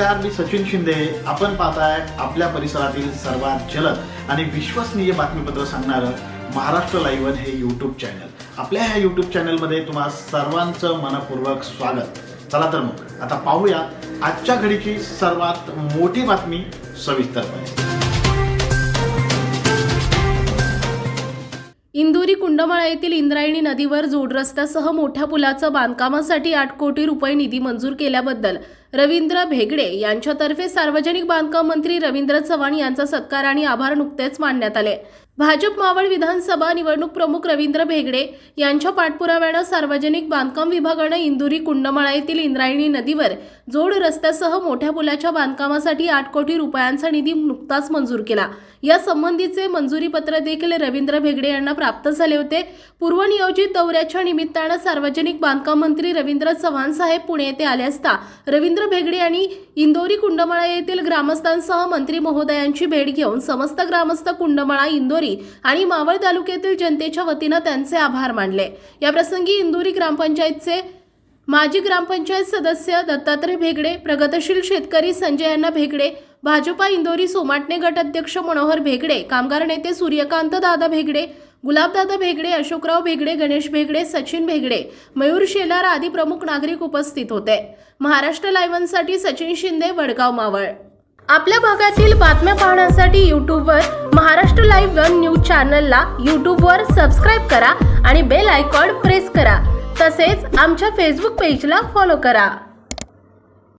नमस्कार मी सचिन शिंदे. आपण पाहताय आपल्या परिसरातील सर्वात जलद आणि विश्वसनीय बातमीपत्र सांगणारं महाराष्ट्र लाईव्हन हे यूट्यूब चॅनल आपल्या ह्या यूट्यूब चॅनलमध्ये तुम्हा सर्वांचं मनपूर्वक स्वागत. चला तर मग आता पाहूया आजच्या घडीची सर्वात मोठी बातमी सविस्तरपणे. इंदोरी कुंडमाळा येथील इंद्रायणी नदीवर जोड रस्त्यासह मोठ्या पुलाचं बांधकामासाठी आठ कोटी रुपये निधी मंजूर केल्याबद्दल रवींद्र भेगडे यांच्यातर्फे सार्वजनिक बांधकाम मंत्री रवींद्र चव्हाण यांचा सत्कार आणि आभार नुकतेच मानण्यात आले. भाजप मावळ विधानसभा निवडणूक प्रमुख रवींद्र भेगडे यांच्या पाठपुराव्यानं सार्वजनिक बांधकाम विभागानं इंदुरी कुंडमाळा येथील इंद्रायणी नदीवर जोड रस्त्यासह मोठ्या पुलाच्या बांधकामासाठी आठ कोटी रुपयांचा निधी नुकताच मंजूर केला. या संबंधीचे मंजुरी पत्र देखील रवींद्र भेगडे यांना प्राप्त झाले होते. पूर्वनियोजित दौऱ्याच्या निमित्तानं सार्वजनिक बांधकाम मंत्री रवींद्र चव्हाण साहेब पुणे येथे आले असता रवींद्र भेगडे यांनी इंदोरी कुंडमळा येथील ग्रामस्थांसह मंत्री महोदयांची भेट घेऊन समस्त ग्रामस्थ कुंडमळा इंदोरी आणि मावळ तालुक्यातील जनतेच्या वतीनं त्यांचे आभार मानले. या प्रसंगी इंदोरी ग्रामपंचायतचे माजी ग्रामपंचायत सदस्य दत्तात्रय भेगडे प्रगतशील शेतकरी संजय संजयांना भेगडे भाजपा इंदोरी सोमाटणे गट अध्यक्ष मनोहर भेगडे कामगार नेते सूर्यकांत दादा भेगडे गुलाबदादा भेगडे अशोकराव भेगडे गणेश भेगडे सचिन भेगडे मयूर शेलार आदी प्रमुख नागरिक उपस्थित होते. महाराष्ट्र लायव्हनसाठी सचिन शिंदे वडगाव मावळ. आपल्या भागातील बातम्या पाहण्यासाठी यूट्यूबवर महाराष्ट्र लाईव्ह वन न्यूज चॅनलला यूट्यूबवर सबस्क्राईब करा आणि बेल आयकॉन प्रेस करा. तसेच आमच्या फेसबुक पेजला फॉलो करा.